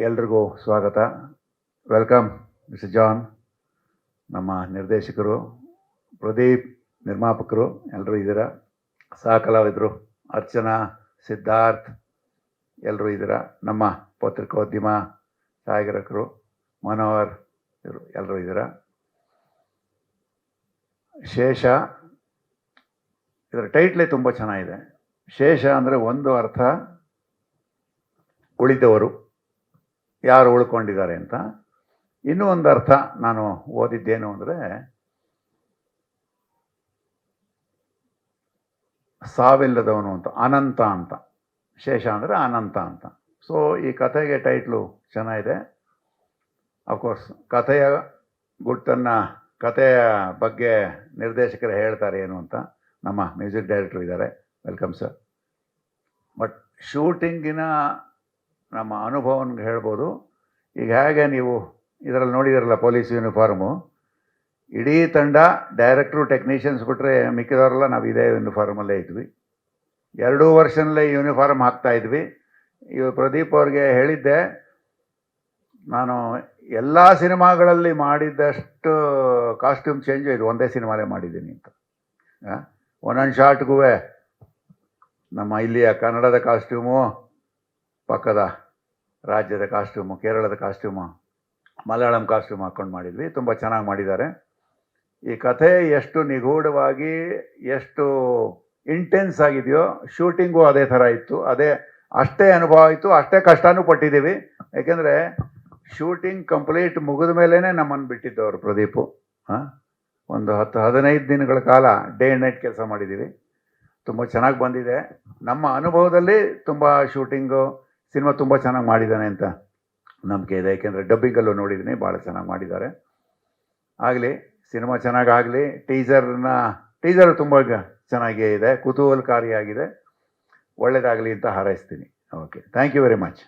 ಎಲ್ರಿಗೂ ಸ್ವಾಗತ. Welcome, mister John. ನಮ್ಮ ನಿರ್ದೇಶಕರು, ಪ್ರದೀಪ್ ನಿರ್ಮಾಪಕರು ಎಲ್ಲರೂ ಇದ್ದೀರ? ಸಹ ಕಲಾವಿದರು ಅರ್ಚನಾ, ಸಿದ್ಧಾರ್ಥ್ ಎಲ್ಲರೂ ಇದ್ದೀರಾ? ನಮ್ಮ ಪತ್ರಿಕೋದ್ಯಮ ಛಾಯಾಗ್ರಾಹಕರು ಮನೋಹರ್, ಇವರು ಎಲ್ಲರೂ ಇದ್ದೀರಾ? ಶೇಷ, ಇದರ ಟೈಟ್ಲೇ ತುಂಬ ಚೆನ್ನಾಗಿದೆ. ಶೇಷ ಅಂದರೆ ಒಂದು ಅರ್ಥ ಉಳಿದವರು. ಯಾರು ಉಳ್ಕೊಂಡಿದ್ದಾರೆ ಅಂತ. ಇನ್ನೂ ಒಂದು ಅರ್ಥ ನಾನು ಓದಿದ್ದೇನು ಅಂದರೆ, ಸಾವಿಲ್ಲದವನು ಅಂತ, ಅನಂತ ಅಂತ. ಶೇಷ ಅಂದರೆ ಅನಂತ ಅಂತ. ಸೊ ಈ ಕಥೆಗೆ ಟೈಟ್ಲು ಚೆನ್ನಾಗಿದೆ. ಅಫ್ಕೋರ್ಸ್ ಕಥೆಯ ಗುಟ್ಟನ್ನು ಕಥೆಯ ಬಗ್ಗೆ ನಿರ್ದೇಶಕರು ಹೇಳ್ತಾರೆ ಏನು ಅಂತ. ನಮ್ಮ ಮ್ಯೂಸಿಕ್ ಡೈರೆಕ್ಟ್ರು ಇದ್ದಾರೆ. ವೆಲ್ಕಮ್ ಸರ್ ಬಟ್ ಶೂಟಿಂಗಿನ ನಮ್ಮ ಅನುಭವನ ಹೇಳ್ಬೋದು. ಈಗ ಹೇಗೆ ನೀವು ಇದರಲ್ಲಿ ನೋಡಿದಿರಲ್ಲ ಪೊಲೀಸ್ ಯೂನಿಫಾರ್ಮು? ಇಡೀ ತಂಡ ಡೈರೆಕ್ಟ್ರು, ಟೆಕ್ನಿಷಿಯನ್ಸ್ ಬಿಟ್ಟರೆ ಮಿಕ್ಕಿದವರೆಲ್ಲ ನಾವು ಇದೇ ಯೂನಿಫಾರ್ಮಲ್ಲೇ ಇದ್ವಿ. ಎರಡೂ ವರ್ಷನಲ್ಲೇ ಯೂನಿಫಾರ್ಮ್ ಹಾಕ್ತಾ ಇದ್ವಿ. ಇವ ಪ್ರದೀಪ್ ಅವ್ರಿಗೆ ಹೇಳಿದ್ದೆ, ನಾನು ಎಲ್ಲ ಸಿನಿಮಾಗಳಲ್ಲಿ ಮಾಡಿದ್ದಷ್ಟು ಕಾಸ್ಟ್ಯೂಮ್ ಚೇಂಜು ಇದು, ಒಂದೇ ಸಿನಿಮಾಲೇ ಮಾಡಿದ್ದೀನಿ ಅಂತ? ಒಂದೊಂದು ಶಾರ್ಟ್ಗೂ ನಮ್ಮ ಇಲ್ಲಿಯ ಕನ್ನಡದ ಕಾಸ್ಟ್ಯೂಮು ಪಕ್ಕದ ರಾಜ್ಯದ ಕಾಸ್ಟ್ಯೂಮು, ಕೇರಳದ ಕಾಸ್ಟ್ಯೂಮು, ಮಲಯಾಳಂ ಕಾಸ್ಟ್ಯೂಮ್ ಹಾಕ್ಕೊಂಡು ಮಾಡಿದ್ವಿ. ತುಂಬ ಚೆನ್ನಾಗಿ ಮಾಡಿದ್ದಾರೆ. ಈ ಕಥೆ ಎಷ್ಟು ನಿಗೂಢವಾಗಿ, ಎಷ್ಟು ಇಂಟೆನ್ಸ್ ಆಗಿದೆಯೋ ಶೂಟಿಂಗು ಅದೇ ಥರ ಇತ್ತು. ಅದೇ, ಅಷ್ಟೇ ಅನುಭವ ಆಯಿತು ಅಷ್ಟೇ ಕಷ್ಟನೂ ಪಟ್ಟಿದ್ದೀವಿ. ಯಾಕೆಂದರೆ ಶೂಟಿಂಗ್ ಕಂಪ್ಲೀಟ್ ಮುಗಿದ ಮೇಲೇ ನಮ್ಮನ್ನು ಬಿಟ್ಟಿದ್ದವರು ಪ್ರದೀಪು. ಹಾಂ? ಒಂದು ಹತ್ತು, ಹದಿನೈದು ದಿನಗಳ ಕಾಲ ಡೇ ನೈಟ್ ಕೆಲಸ ಮಾಡಿದ್ದೀವಿ. ತುಂಬ ಚೆನ್ನಾಗಿ ಬಂದಿದೆ. ನಮ್ಮ ಅನುಭವದಲ್ಲಿ ತುಂಬ ಶೂಟಿಂಗು ಸಿನಿಮಾ ತುಂಬ ಚೆನ್ನಾಗಿ ಮಾಡಿದ್ದಾನೆ ಅಂತ ನಂಬಿಕೆ ಇದೆ. ಯಾಕೆಂದರೆ ಡಬ್ಬಿಂಗಲ್ಲೂ ನೋಡಿದ್ದೀನಿ ಭಾಳ ಚೆನ್ನಾಗಿ ಮಾಡಿದ್ದಾರೆ. ಆಗಲಿ, ಸಿನಿಮಾ ಚೆನ್ನಾಗಾಗಲಿ ಟೀಸರ್ನ ಟೀಸರ್ ತುಂಬ ಚೆನ್ನಾಗೇ ಇದೆ, ಕುತೂಹಲಕಾರಿಯಾಗಿದೆ. ಒಳ್ಳೆಯದಾಗಲಿ ಅಂತ ಹಾರೈಸ್ತೀನಿ. Okay thank you very much